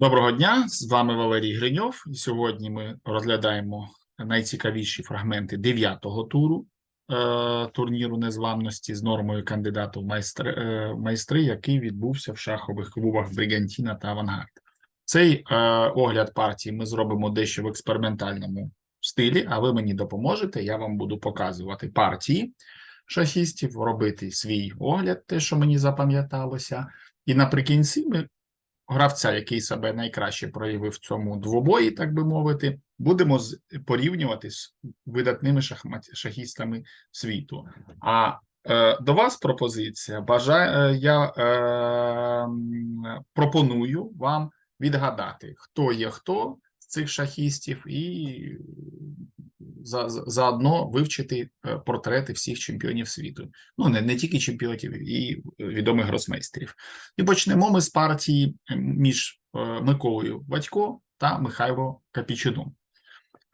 Доброго дня, з вами Валерій Гриньов. Сьогодні ми розглядаємо найцікавіші фрагменти дев'ятого туру е, турніру незламності з нормою кандидату в майстри, е, майстри, який відбувся в шахових клубах Бригантіна та Авангард. Цей е, огляд партії ми зробимо дещо в експериментальному стилі, а ви мені допоможете. Я вам буду показувати партії шахістів, робити свій огляд, те, що мені запам'яталося. І наприкінці ми гравця, який себе найкраще проявив в цьому двобої, так би мовити, будемо порівнювати з видатними шахмат, шахістами світу. А е, до вас пропозиція. Бажаю, е, я е, пропоную вам відгадати, хто є хто з цих шахістів, і заодно вивчити е, портрети всіх чемпіонів світу. Ну, не, не тільки чемпіонів, і відомих гросмейстерів. І почнемо ми з партії е, між е, Миколою Батько та Михайло Капічуном.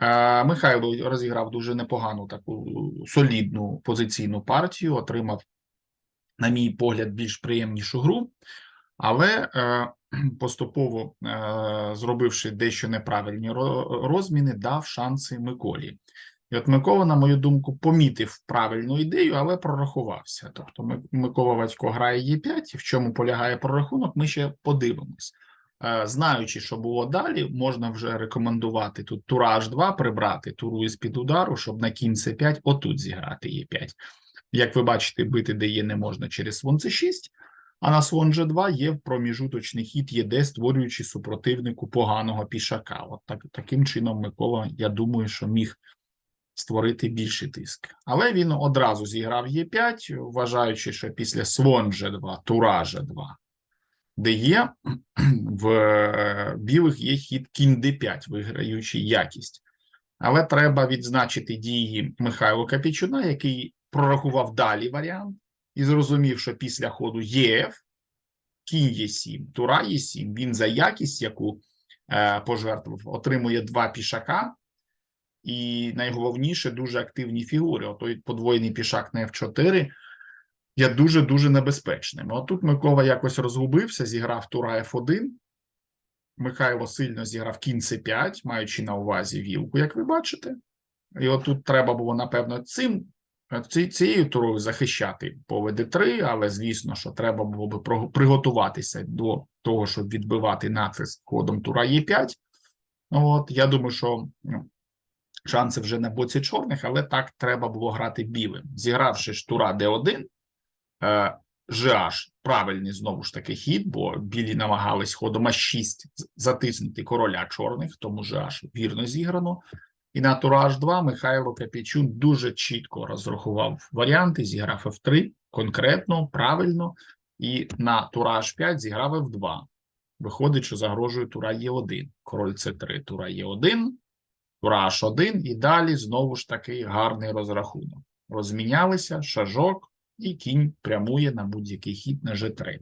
Е, Михайло розіграв дуже непогану таку солідну позиційну партію, отримав, на мій погляд, більш приємнішу гру, але е, поступово е, зробивши дещо неправильні ро- розміни, дав шанси Миколі. І от Микола, на мою думку, помітив правильну ідею, але прорахувався. Тобто Микола Ватько грає Е5, в чому полягає прорахунок, ми ще подивимось. Е, Знаючи, що було далі, можна вже рекомендувати тут тура H2 прибрати, туру із під удару, щоб на кінь С5 отут зіграти Е5. Як ви бачите, бити де є не можна через слон С6, а на слон G2 є проміжуточний хід ЄД, створюючи супротивнику поганого пішака. От так, таким чином Микола, я думаю, що міг створити більший тиск. Але він одразу зіграв Е5, вважаючи, що після слон G2, тура G2, де є в е, білих є хід кінь d5, виграючи якість. Але треба відзначити дії Михайла Капічуна, який прорахував далі варіант і зрозумів, що після ходу ЄФ кінь Е7, тура Е7, він за якість, яку е, пожертвував, отримує два пішака, і найголовніше дуже активні фігури. Отой подвоєний пішак на F4 є дуже-дуже небезпечним. От тут Микола якось розгубився, зіграв тура F1. Михайло сильно зіграв кінь С5, маючи на увазі вілку, як ви бачите. І от тут треба було, напевно, цим цією турою захищати поле Д3, але звісно, що треба було би приготуватися до того, щоб відбивати натиск ходом тура Е5. От я думаю, що ну, шанси вже на боці чорних, але так треба було грати білим. Зігравши ж тура Д1, е, GH правильний знову ж таки хід, бо білі намагались ходом А6 затиснути короля чорних, тому GH вірно зіграно. І на тура H2 Михайло Капічун дуже чітко розрахував варіанти, зіграв F3 конкретно, правильно, і на тура H5 зіграв F2. Виходить, що загрожує тура Е1, король С3, тура Е1, тура H1, і далі знову ж таки гарний розрахунок. Розмінялися, шажок, і кінь прямує на будь-який хід на G3.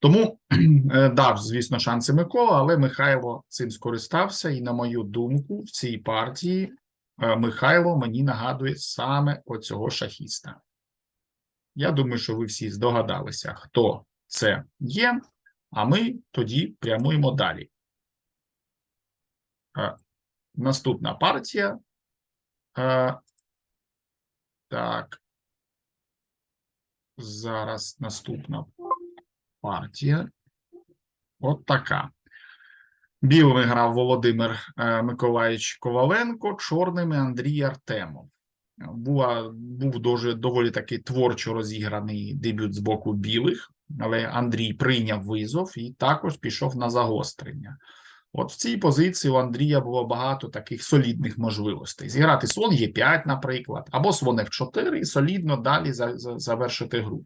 Тому е, дав, звісно, шанси Микола, але Михайло цим скористався, і, на мою думку, в цій партії е, Михайло мені нагадує саме оцього шахіста. Я думаю, що ви всі здогадалися, хто це є, а ми тоді прямуємо далі. Е, Наступна партія. Так. Зараз наступна партія. От така. Білими грав Володимир е, Миколаївич Коваленко, чорними Андрій Артемов. Була, був дуже доволі таки творчо розіграний дебют з боку білих, але Андрій прийняв визов і також пішов на загострення. От в цій позиції у Андрія було багато таких солідних можливостей. Зіграти слон Е5, наприклад, або слон F4 і солідно далі за, за, завершити гру.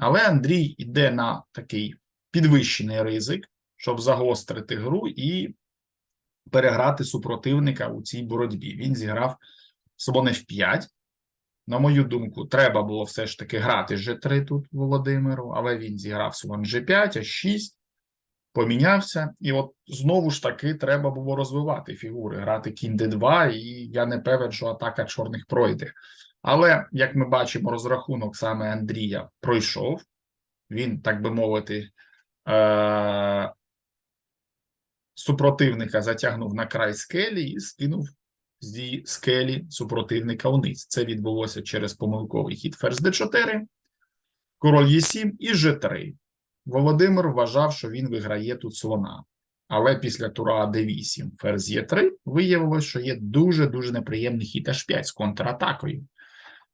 Але Андрій йде на такий підвищений ризик, щоб загострити гру і переграти супротивника у цій боротьбі. Він зіграв слон F5. На мою думку, треба було все ж таки грати G3 тут Володимиру, але він зіграв слон G5, А6, помінявся. І от знову ж таки треба було розвивати фігури, грати кінь D2, і я не певен, що атака чорних пройде. Але, як ми бачимо, розрахунок саме Андрія пройшов. Він, так би мовити, е- супротивника затягнув на край скелі і скинув зі скелі супротивника вниз. Це відбулося через помилковий хід ферзь d4, король Е7 і G3. Володимир вважав, що він виграє тут слона. Але після тура d8 ферзь Е3 виявилось, що є дуже-дуже неприємний хід H5 з контратакою.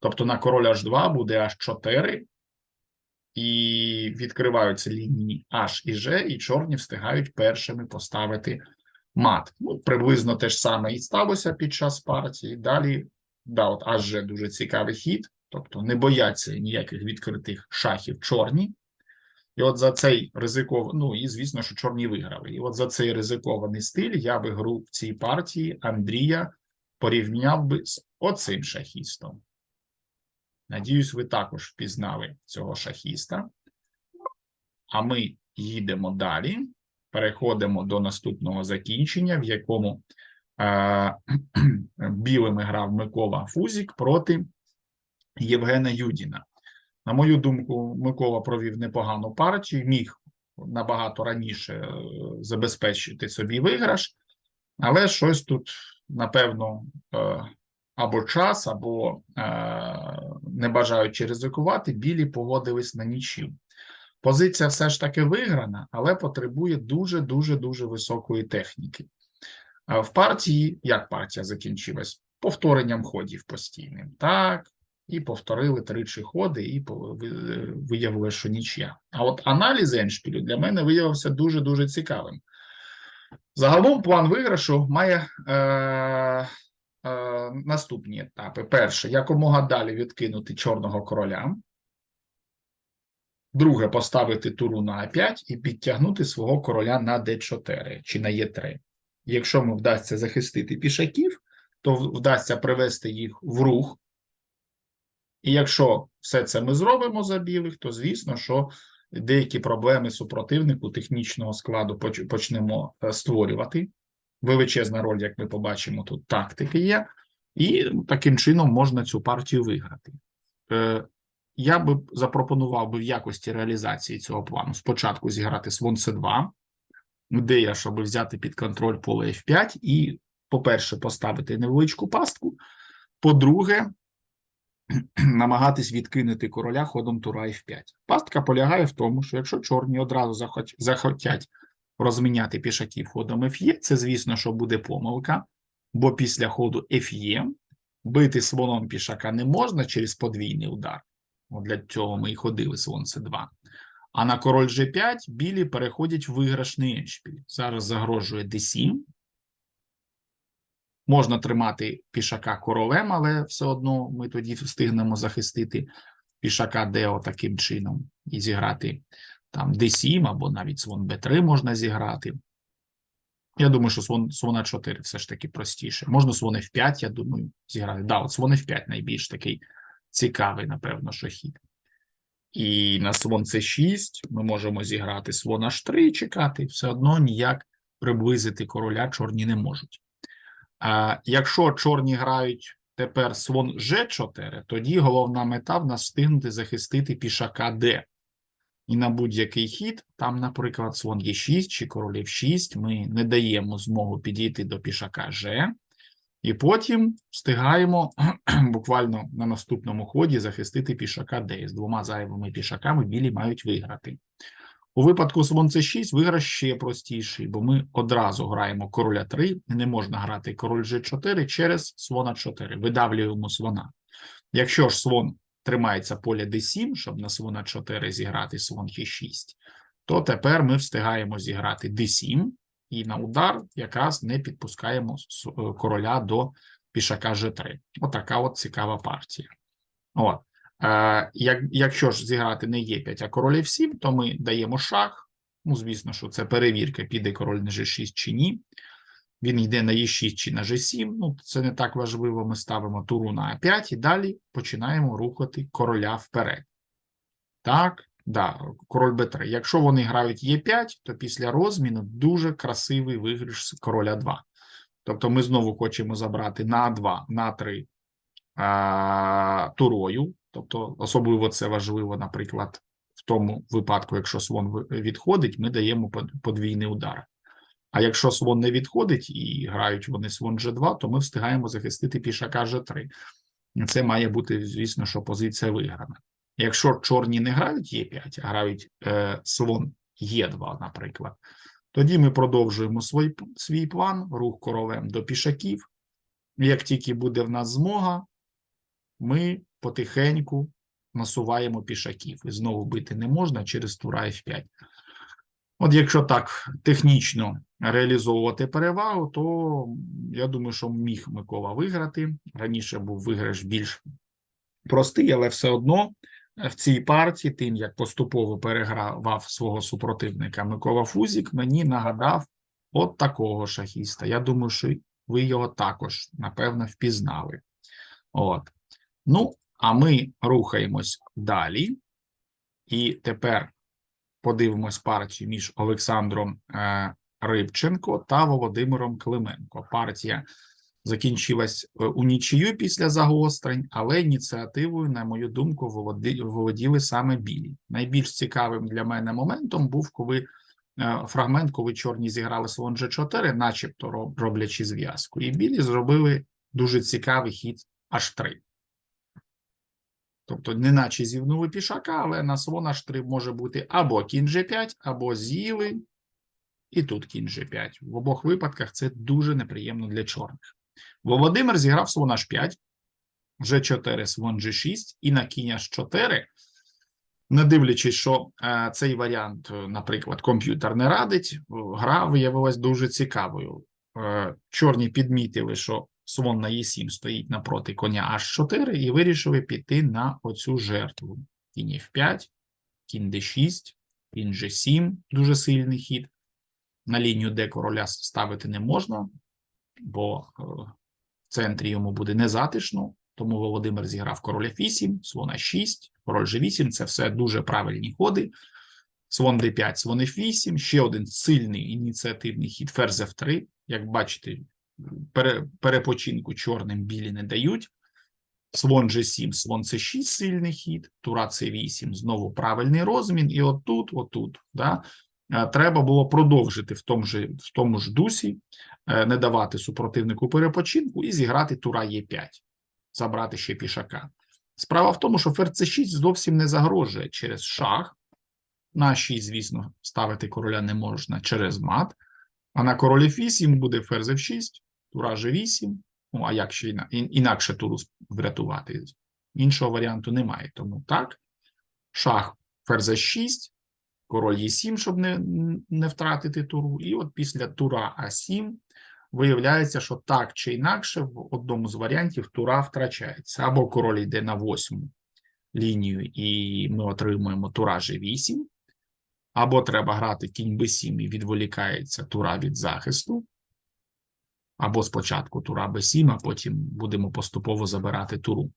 Тобто на король H2 буде H4, і відкриваються лінії H і G, і чорні встигають першими поставити мат. Ну, приблизно те ж саме і сталося під час партії. Далі, да, от H дуже цікавий хід, тобто не бояться ніяких відкритих шахів чорні. І от за цей ризикований, ну і звісно, що чорні виграли. І от за цей ризикований стиль я би гру в цій партії Андрія порівняв би з оцим шахістом. Надіюсь, ви також впізнали цього шахіста. А ми їдемо далі. Переходимо до наступного закінчення, в якому е- білими грав Микола Фузік проти Євгена Юдіна. На мою думку, Микола провів непогану партію, міг набагато раніше е, забезпечити собі виграш, але щось тут, напевно, е, або час, або е, не бажаючи ризикувати, білі погодились на нічів. Позиція все ж таки виграна, але потребує дуже-дуже дуже високої техніки. А в партії, як партія закінчилась? Повторенням ходів постійним. Так, і повторили тричі ходи, і виявили, що нічия. А от аналіз Еншпілю для мене виявився дуже-дуже цікавим. Загалом план виграшу має е, е, наступні етапи. Перше, якомога далі відкинути чорного короля. Друге, поставити туру на А5 і підтягнути свого короля на Д4 чи на Е3. Якщо ми вдасться захистити пішаків, то вдасться привести їх в рух. І якщо все це ми зробимо за білих, то звісно, що деякі проблеми супротивнику технічного складу почнемо е, створювати. Величезна роль, як ми побачимо, тут тактики є, і таким чином можна цю партію виграти. Е, я би запропонував би в якості реалізації цього плану спочатку зіграти слон С2, ідея, щоб взяти під контроль поле F5 і, по-перше, поставити невеличку пастку. По-друге, намагатись відкинути короля ходом тура F5. Пастка полягає в тому, що якщо чорні одразу захотять розміняти пішаків ходом Ф'є, це, звісно, що буде помилка, бо після ходу Ф'є бити слоном пішака не можна через подвійний удар. От Для цього ми і ходили слон С2. А на король G5 білі переходять в виграшний еншпіль. Зараз загрожує D7. Можна тримати пішака королем, але все одно ми тоді встигнемо захистити пішака Део таким чином і зіграти там D7 або навіть слон B3 можна зіграти. Я думаю, що слон, слона 4 все ж таки простіше. Можна слон F5, я думаю, зіграти. Да, от слон F5 найбільш такий цікавий, напевно, що хід. І на слон С6 ми можемо зіграти слон H3 і чекати, все одно ніяк приблизити короля чорні не можуть. А Якщо чорні грають тепер слон G4, тоді головна мета в нас встигнути захистити пішака D. І на будь-який хід, там, наприклад, слон Е6 чи король F6, ми не даємо змогу підійти до пішака G, і потім встигаємо буквально на наступному ході захистити пішака D. З двома зайвими пішаками білі мають виграти. У випадку слон c 6 виграш ще простіший, бо ми одразу граємо короля 3, не можна грати король G4 через слона 4, видавлюємо слона. Якщо ж слон тримається поля d7, щоб на слона 4 зіграти слон Е6, то тепер ми встигаємо зіграти d7 і на удар якраз не підпускаємо е, короля до пішака G3. Отака от цікава партія. От. Е, як, Якщо ж зіграти не Е5, а король F7, то ми даємо шах. Ну, звісно, що це перевірка, піде король на G6 чи ні. Він йде на Е6 чи на G7. Ну, це не так важливо. Ми ставимо туру на А5 і далі починаємо рухати короля вперед. Так, да, король Б3. Якщо вони грають Е5, то після розміну дуже красивий виграш короля 2. Тобто ми знову хочемо забрати на А2, на 3 а, турою. Тобто, особливо це важливо, наприклад, в тому випадку, якщо слон відходить, ми даємо подвійний удар. А якщо слон не відходить і грають вони слон G2, то ми встигаємо захистити пішака G3. Це має бути, звісно, що позиція виграна. Якщо чорні не грають Е5, а грають е, слон Е2, наприклад, тоді ми продовжуємо свій, свій план, рух королем до пішаків. Як тільки буде в нас змога, ми потихеньку насуваємо пішаків. І знову бити не можна через тура F5. От якщо так технічно реалізовувати перевагу, то я думаю, що міг Микола виграти. Раніше був виграш більш простий, але все одно в цій партії, тим як поступово перегравав свого супротивника Микола Фузік, мені нагадав от такого шахіста. Я думаю, що ви його також, напевно, впізнали. От. Ну, а ми рухаємось далі. І тепер подивимось партію між Олександром е, Рибченко та Володимиром Клименко. Партія закінчилась е, у нічию після загострень, але ініціативою, на мою думку, володі, володіли саме білі. Найбільш цікавим для мене моментом був, коли е, фрагмент, коли чорні зіграли слон G4, начебто роблячи зв'язку, і білі зробили дуже цікавий хід H3. Тобто, неначе зівнули пішака, але на слон H3 може бути або кінь G5, або з'їли, і тут кінь G5. В обох випадках це дуже неприємно для чорних. Володимир зіграв слон H5, G4, слон G6, і на кінь H4, не дивлячись, що е, цей варіант, е, наприклад, комп'ютер не радить, гра виявилась дуже цікавою. Е, чорні підмітили, що слон на Е7 стоїть напроти коня H4 і вирішили піти на оцю жертву. Кінь F5, кінь D6, кінь G7, дуже сильний хід. На лінію Д короля ставити не можна, бо е, в центрі йому буде незатишно, тому Володимир зіграв король F8, слон А6, король G8 – це все дуже правильні ходи. Слон D5, слон F8, ще один сильний ініціативний хід ферзь F3. Як бачите, пере, перепочинку чорним білі не дають. Слон G7, слон C6 сильний хід, тура C8, знову правильний розмін, і отут, отут, да, е, треба було продовжити в тому ж, в тому ж дусі, е, не давати супротивнику перепочинку і зіграти тура Е5, забрати ще пішака. Справа в тому, що ферзь C6 зовсім не загрожує через шах. На 6, звісно, ставити короля не можна через мат. А на королі 8 буде ферзь F6, тура G8. Ну, а як ще інакше туру врятувати? Іншого варіанту немає. Тому так, шах ферзь H6, король Е7, щоб не, не втратити туру. І от після тура А7 виявляється, що так чи інакше в одному з варіантів тура втрачається. Або король йде на восьму лінію, і ми отримуємо тура G8, або треба грати кінь b7 і відволікається тура від захисту, або спочатку тура b7, а потім будемо поступово забирати туру.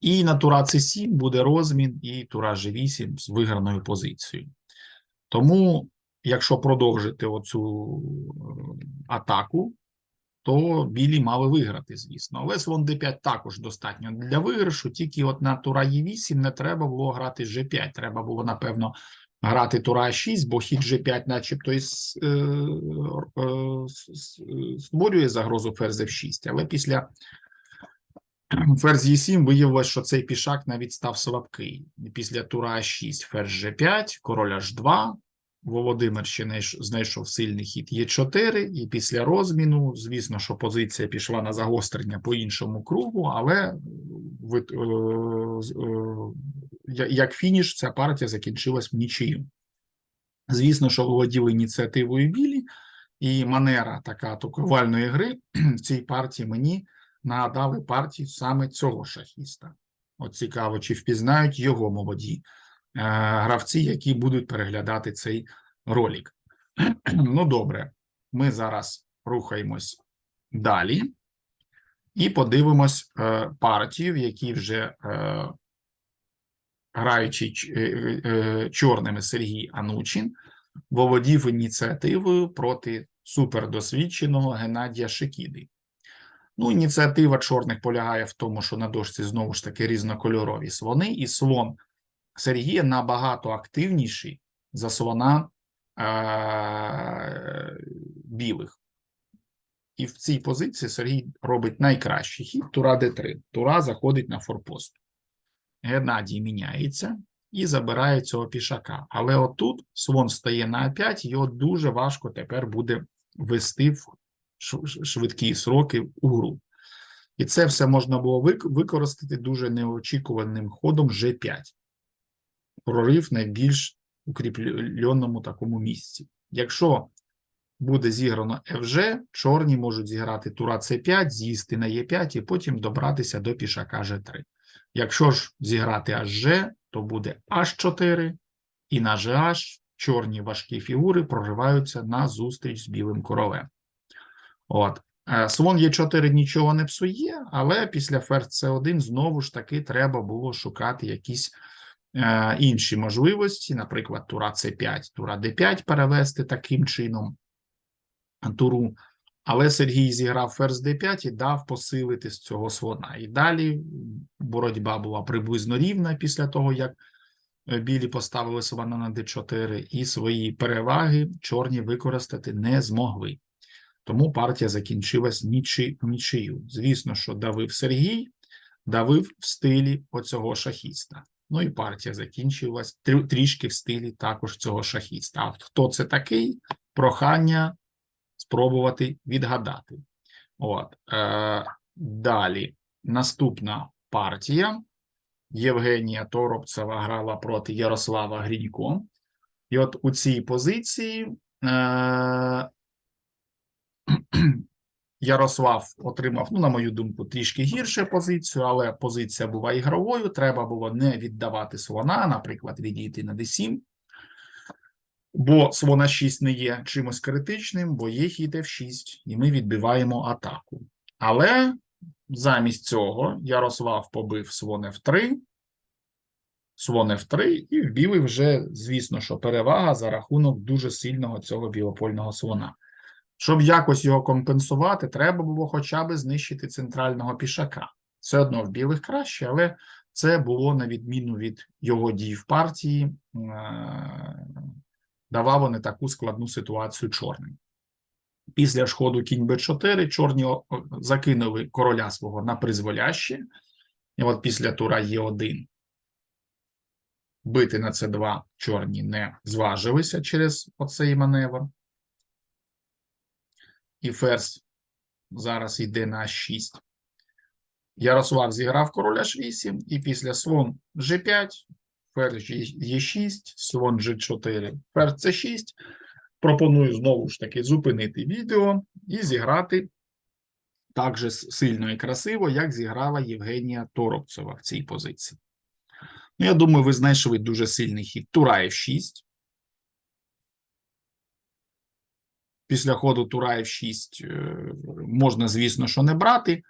І на тура c7 буде розмін і тура g8 з виграною позицією. Тому, якщо продовжити оцю е, атаку, то білі мали виграти, звісно. Але слон d5 також достатньо для виграшу, тільки от на тура e8 не треба було грати g5. Треба було, напевно, грати тура А6, бо хід G5 начебто і е, е, створює загрозу ферзь F6, але після ферзь Е7 виявилось, що цей пішак навіть став слабкий. Після тура А6 ферзь G5, король H2, Володимир ще знайш- знайшов сильний хід Е4, і після розміну, звісно, що позиція пішла на загострення по іншому кругу, але е, як фініш, ця партія закінчилась нічию. Звісно, що володіли ініціативою білі, і манера така атакувальної гри в цій партії мені нагадали партію саме цього шахіста. От цікаво, чи впізнають його молоді е, гравці, які будуть переглядати цей ролик. Ну, добре, ми зараз рухаємось далі і подивимось е, партію, в якій вже е, граючи е, е, е, чорними Сергій Анучин, володів ініціативою проти супердосвідченого Геннадія Шикіди. Ну, ініціатива чорних полягає в тому, що на дошці знову ж таки різнокольорові слони, і слон Сергія набагато активніший за слона е, білих. І в цій позиції Сергій робить найкращий хід Тура Д3. Тура заходить на форпост. Геннадій міняється і забирає цього пішака. Але отут слон стає на А5, його дуже важко тепер буде вести в швидкі сроки у гру. І це все можна було використати дуже неочікуваним ходом G5. Прорив на більш укріпленому такому місці. Якщо буде зіграно FG, чорні можуть зіграти тура C5, з'їсти на E5 і потім добратися до пішака G3. Якщо ж зіграти HG, то буде H4, і на GH чорні важкі фігури прориваються на зустріч з білим королем. От. Е, Слон Е4 нічого не псує, але після ферзь С1 знову ж таки треба було шукати якісь е, інші можливості, наприклад, тура С5, тура Д5 перевести таким чином туру. Але Сергій зіграв ферзь d5 і дав посилити з цього слона. І далі боротьба була приблизно рівна після того, як е, білі поставили слона на d4, і свої переваги чорні використати не змогли. Тому партія закінчилась нічи, нічию. Звісно, що давив Сергій, давив в стилі оцього шахіста. Ну і партія закінчилась трішки в стилі також цього шахіста. А хто це такий? Прохання спробувати відгадати. От. Е, далі. Наступна партія. Євгенія Торопцева грала проти Ярослава Грінько. І от у цій позиції е, Ярослав отримав, ну, на мою думку, трішки гірше позицію, але позиція була ігровою. Треба було не віддавати слона, наприклад, відійти на d7. Бо слона 6 не є чимось критичним, бо є хід F6, і ми відбиваємо атаку. Але замість цього Ярослав побив слон F3, слон F3, і в білий вже, звісно, що перевага за рахунок дуже сильного цього білопольного слона. Щоб якось його компенсувати, треба було хоча б знищити центрального пішака. Все одно в білих краще, але це було на відміну від його дій в партії. Давало не таку складну ситуацію чорним. Після ж ходу кінь Б4 чорні закинули короля свого на призволяще. І от після тура Е1 бити на С2 чорні не зважилися через оцей маневр. І ферзь зараз йде на 6. Ярослав зіграв короля H8, і після слон G5, ферзь Е6, слон G4, ферзь C6. Пропоную знову ж таки зупинити відео і зіграти так же сильно і красиво, як зіграла Євгенія Торопцева в цій позиції. Ну, я думаю, ви знайшли дуже сильний хід Тура F6. Після ходу Тура F6 е, можна, звісно, що не брати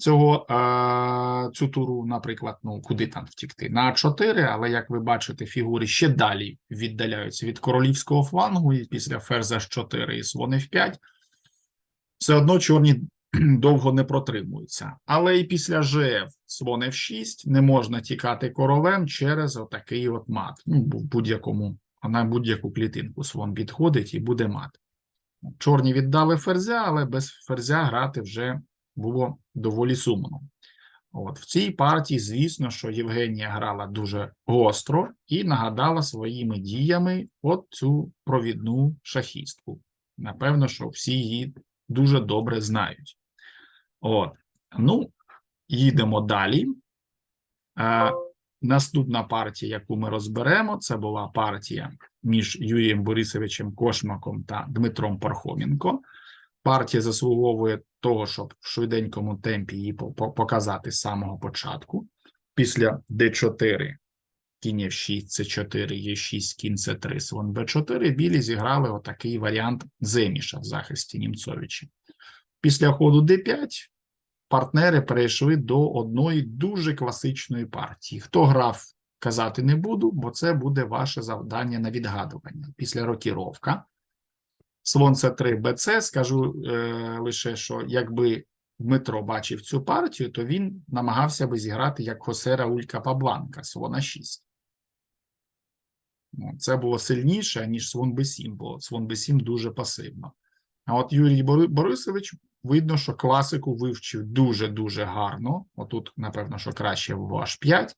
цього, е, цю туру, наприклад, ну, куди там втікти? На А4, але, як ви бачите, фігури ще далі віддаляються від королівського флангу, і після ферзь H4 і слон F5 все одно чорні довго не протримуються. Але і після ЖФ слон F6 не можна тікати королем через отакий от мат. Ну, в будь-якому, на будь-яку клітинку слон підходить і буде мат. Чорні віддали ферзя, але без ферзя грати вже було доволі сумно. От в цій партії, звісно, що Євгенія грала дуже гостро і нагадала своїми діями от цю провідну шахістку. Напевно, що всі її дуже добре знають. От, ну, їдемо далі. Е, наступна партія, яку ми розберемо, це була партія між Юрієм Борисовичем Кошмаком та Дмитром Пархоменко. Партія заслуговує того, щоб в швиденькому темпі її по- по- показати з самого початку. Після d4, кінь f6, c4, e6, кінь c3, слон b4, білі зіграли отакий варіант Земіша в захисті Німцовича. Після ходу d5 партнери перейшли до одної дуже класичної партії. Хто грав, казати не буду, бо це буде ваше завдання на відгадування. Після рокіровка. Слон С3 БЦ, скажу е, лише, що якби Дмитро бачив цю партію, то він намагався би зіграти як Хосе Рауль Капабланка, слона 6. Ну, Це було сильніше, ніж слон Б7, бо слон Б7 дуже пасивно. А от Юрій Борисович, видно, що класику вивчив дуже-дуже гарно. Отут, напевно, що краще в H5,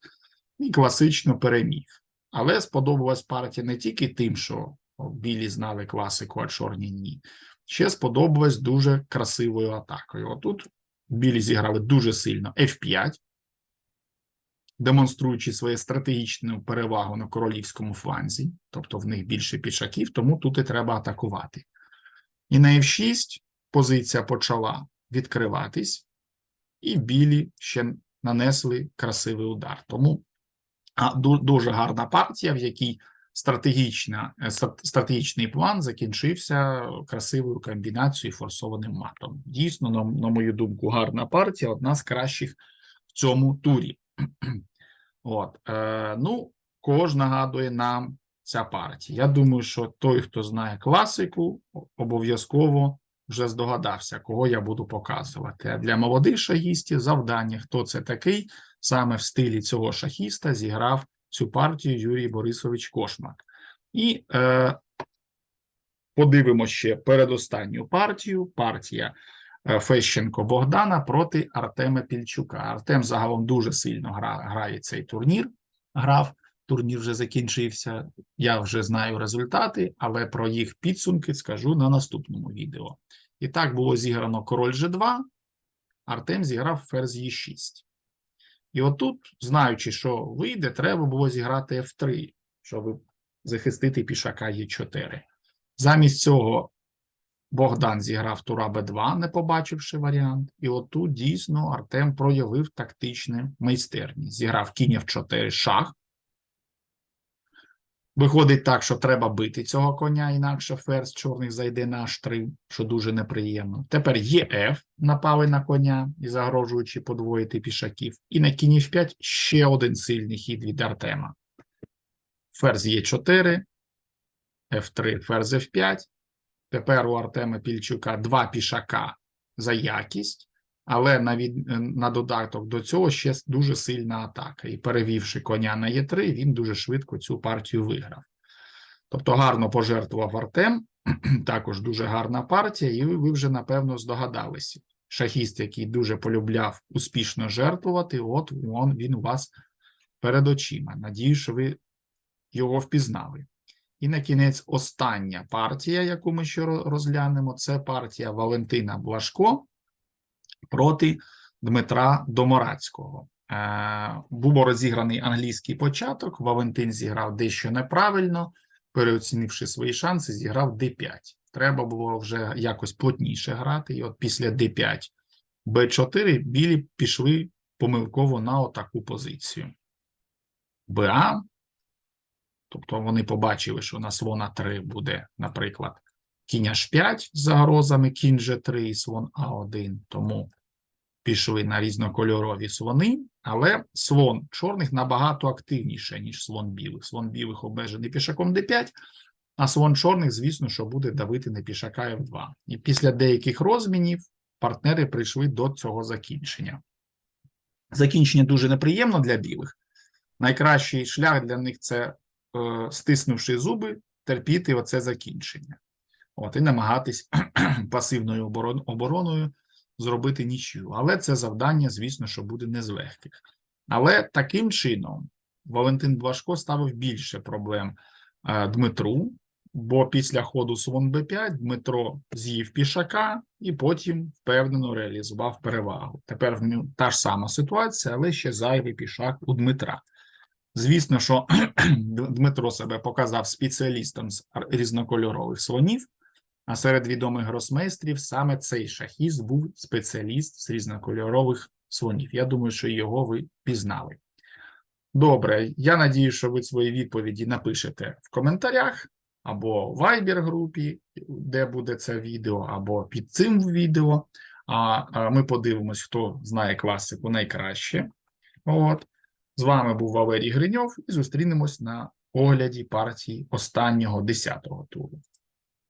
і класично переміг. Але сподобалась партія не тільки тим, що білі знали класику, а чорні ні. Ще сподобалась дуже красивою атакою. Отут білі зіграли дуже сильно F5, демонструючи свою стратегічну перевагу на королівському фланзі, тобто в них більше пішаків, тому тут і треба атакувати. І на F6 позиція почала відкриватись, і білі ще нанесли красивий удар. Тому дуже гарна партія, в якій стратегічна, е, стратегічний план закінчився красивою комбінацією форсованим матом. Дійсно, на, на мою думку, гарна партія, одна з кращих в цьому турі. От, е, ну, кож нагадує нам ця партія. Я думаю, що той, хто знає класику, обов'язково вже здогадався, кого я буду показувати. А для молодих шахістів завдання, хто це такий, саме в стилі цього шахіста зіграв цю партію Юрій Борисович Кошмак. І е, подивимося ще передостанню партію. Партія е, Фещенко Богдана проти Артема Пільчука. Артем загалом дуже сильно гра, грає цей турнір. Грав, турнір вже закінчився. Я вже знаю результати, але про їх підсумки скажу на наступному відео. І так було зіграно король G2, Артем зіграв ферзь Е6. І отут, знаючи, що вийде, треба було зіграти F3, щоб захистити пішака Е4. Замість цього Богдан зіграв тура Б2, не побачивши варіант. І отут дійсно Артем проявив тактичне майстерність. Зіграв кінь F4 шах. Виходить так, що треба бити цього коня, інакше ферзь чорний зайде на H3, що дуже неприємно. Тепер ЄФ напали на коня і загрожуючи подвоїти пішаків. І на кінь F5 ще один сильний хід від Артема. Ферзь Е4, F3, ферзь F5. Тепер у Артема Пільчука два пішака за якість, але на, від... на додаток до цього ще дуже сильна атака. І перевівши коня на Е3, він дуже швидко цю партію виграв. Тобто гарно пожертвував Артем, також дуже гарна партія, і ви, ви вже напевно здогадалися. Шахіст, який дуже полюбляв успішно жертвувати, от он, він у вас перед очима. Надію, що ви його впізнали. І на кінець остання партія, яку ми ще розглянемо, це партія Валентина Блашко проти Дмитра Доморацького. Е, Був розіграний англійський початок. Валентин зіграв дещо неправильно, переоцінивши свої шанси, зіграв d5. Треба було вже якось плотніше грати. І от після d5, b4 білі пішли помилково на отаку позицію. БА, тобто вони побачили, що на слона 3 буде, наприклад, кінь H5 з загрозами, кінь G3 і слон А1, тому пішли на різнокольорові слони, але слон чорних набагато активніше, ніж слон білих. Слон білих обмежений пішаком d5, а слон чорних, звісно, що буде давити на пішака F2. І після деяких розмінів партнери прийшли до цього закінчення. Закінчення дуже неприємно для білих. Найкращий шлях для них це, е, стиснувши зуби, терпіти оце закінчення. От, і намагатись пасивною оборон- обороною зробити нічию. Але це завдання, звісно, що буде не з легких. Але таким чином Валентин Блашко ставив більше проблем е, Дмитру, бо після ходу слон Б5 Дмитро з'їв пішака і потім впевнено реалізував перевагу. Тепер в ньому та ж сама ситуація, але ще зайвий пішак у Дмитра. Звісно, що Дмитро себе показав спеціалістом з різнокольорових слонів, а серед відомих гросмейстрів саме цей шахіст був спеціаліст з різнокольорових слонів. Я думаю, що його ви пізнали. Добре, я надію, що ви свої відповіді напишете в коментарях або в Viber групі, де буде це відео, або під цим відео. А ми подивимось, хто знає класику найкраще. От. З вами був Валерій Гриньов і зустрінемось на огляді партії останнього 10-го туру.